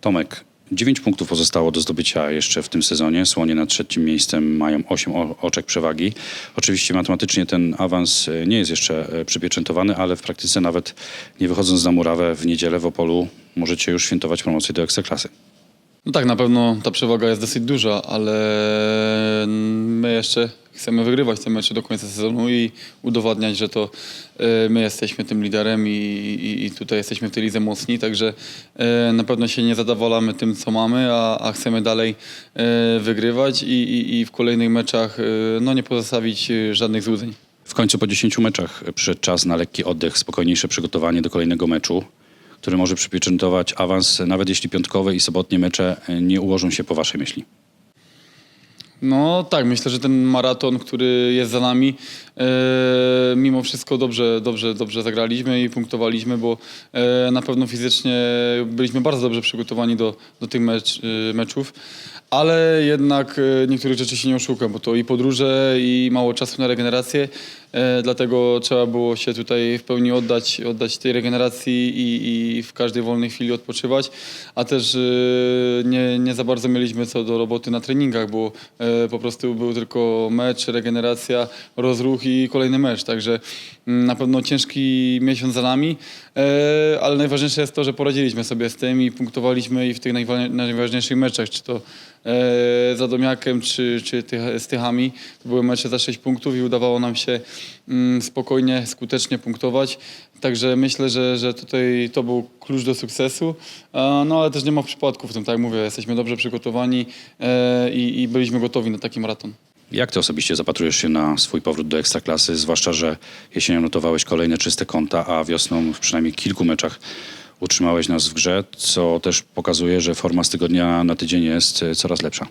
Tomek, 9 punktów pozostało do zdobycia jeszcze w tym sezonie. Słonie nad trzecim miejscem mają 8 o- oczek przewagi. Oczywiście matematycznie ten awans e, nie jest jeszcze e, przypieczętowany, ale w praktyce nawet nie wychodząc na murawę w niedzielę w Opolu możecie już świętować promocję do Ekstraklasy. No tak, na pewno ta przewaga jest dosyć duża, ale my jeszcze chcemy wygrywać te mecze do końca sezonu i udowadniać, że to e, my jesteśmy tym liderem i, i, i tutaj jesteśmy w tej lidze mocni, także e, na pewno się nie zadowalamy tym, co mamy, a, a chcemy dalej e, wygrywać i, i, i w kolejnych meczach no, nie pozostawić żadnych złudzeń. W końcu po 10 meczach przyszedł czas na lekki oddech, spokojniejsze przygotowanie do kolejnego meczu, który może przypieczętować awans, nawet jeśli piątkowe i sobotnie mecze nie ułożą się po waszej myśli. No tak, myślę, że ten maraton, który jest za nami, mimo wszystko dobrze, dobrze, dobrze zagraliśmy i punktowaliśmy, bo e, na pewno fizycznie byliśmy bardzo dobrze przygotowani do, do tych mecz, e, meczów, ale jednak e, niektórych rzeczy się nie oszukam, bo to i podróże, i mało czasu na regenerację, e, dlatego trzeba było się tutaj w pełni oddać, oddać tej regeneracji i, i w każdej wolnej chwili odpoczywać, a też e, nie, nie za bardzo mieliśmy co do roboty na treningach, bo e, po prostu był tylko mecz, regeneracja, rozruch i kolejny mecz, także mm, na pewno ciężki miesiąc za nami, e, ale najważniejsze jest to, że poradziliśmy sobie z tym i punktowaliśmy i w tych najwa- najważniejszych meczach, czy to e, z Radomiakiem, czy, czy z Tychami. To były mecze za 6 punktów i udawało nam się mm, spokojnie, skutecznie punktować. Także myślę, że, że tutaj to był klucz do sukcesu. E, No ale też nie ma przypadków w tym, tak jak mówię, jesteśmy dobrze przygotowani i, i byliśmy gotowi na taki maraton. Jak ty osobiście zapatrujesz się na swój powrót do Ekstraklasy, zwłaszcza, że jesienią notowałeś kolejne czyste konta, a wiosną w przynajmniej kilku meczach utrzymałeś nas w grze, co też pokazuje, że forma z tygodnia na tydzień jest e, coraz lepsza.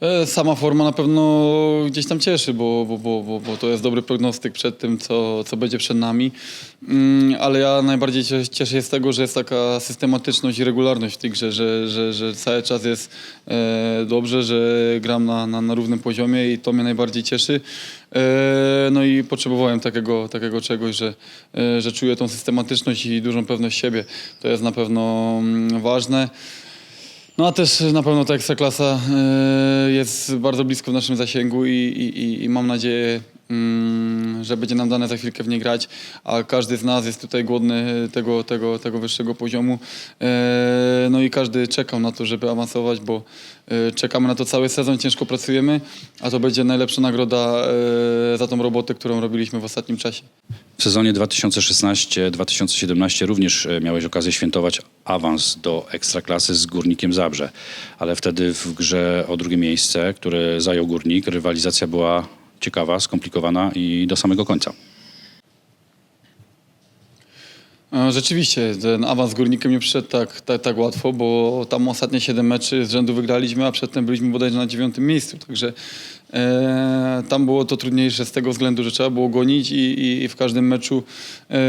E, Sama forma na pewno gdzieś tam cieszy, bo, bo, bo, bo, to jest dobry prognostyk przed tym, co, co będzie przed nami. Mm, Ale ja najbardziej cie- cieszę się z tego, że jest taka systematyczność i regularność w tej grze, że, że, że cały czas jest e, dobrze, że gram na, na, na równym poziomie i to mnie najbardziej cieszy. E, No i potrzebowałem takiego, takiego czegoś, że, że czuję tą systematyczność i dużą pewność siebie. To jest na pewno mm, ważne. No a też na pewno ta ekstraklasa e, jest bardzo blisko w naszym zasięgu i, i, i- mam nadzieję, mm, że będzie nam dane za chwilkę w niej grać, a każdy z nas jest tutaj głodny tego, tego, tego wyższego poziomu. E, No i każdy czekał na to, żeby awansować, bo e, czekamy na to cały sezon, ciężko pracujemy, a to będzie najlepsza nagroda za tą robotę, którą robiliśmy w ostatnim czasie. W sezonie 2016-2017 również e, miałeś okazję świętować awans do Ekstraklasy z Górnikiem Zabrze, ale wtedy w grze o drugie miejsce, które zajął Górnik, rywalizacja była ciekawa, skomplikowana i do samego końca. E, Rzeczywiście, ten awans z Górnikiem nie przyszedł tak, tak, tak łatwo, bo tam ostatnie 7 meczy z rzędu wygraliśmy, a przedtem byliśmy bodajże na dziewiątym miejscu, także tam było to trudniejsze z tego względu, że trzeba było gonić i, i, i w każdym meczu e,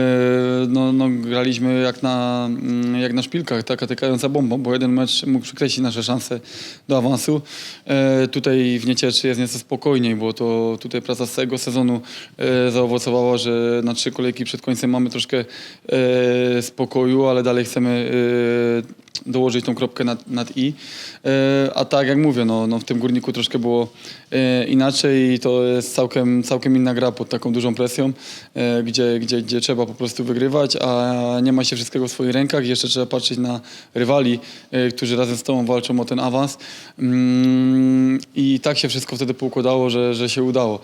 no, no, graliśmy jak na, mm, jak na szpilkach, taka tykająca bomba, bo jeden mecz mógł przykreślić nasze szanse do awansu. E, tutaj w Niecieczy jest nieco spokojniej, bo to tutaj praca z całego sezonu e, zaowocowała, że na trzy kolejki przed końcem mamy troszkę e, spokoju, ale dalej chcemy e, dołożyć tą kropkę nad, nad i. E, a tak jak mówię, no, no w tym górniku troszkę było e, inaczej i to jest całkiem, całkiem inna gra pod taką dużą presją, e, gdzie, gdzie, gdzie trzeba po prostu wygrywać, a nie ma się wszystkiego w swoich rękach. Jeszcze trzeba patrzeć na rywali, którzy razem z tobą walczą o ten awans. Mm, I tak się wszystko wtedy poukładało, że, że się udało.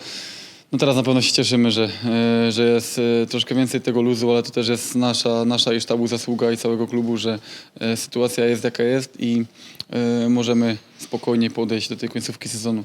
No teraz na pewno się cieszymy, że, e, że jest e, troszkę więcej tego luzu, ale to też jest nasza, nasza i sztabu zasługa i całego klubu, że e, sytuacja jest jaka jest i możemy spokojnie podejść do tej końcówki sezonu.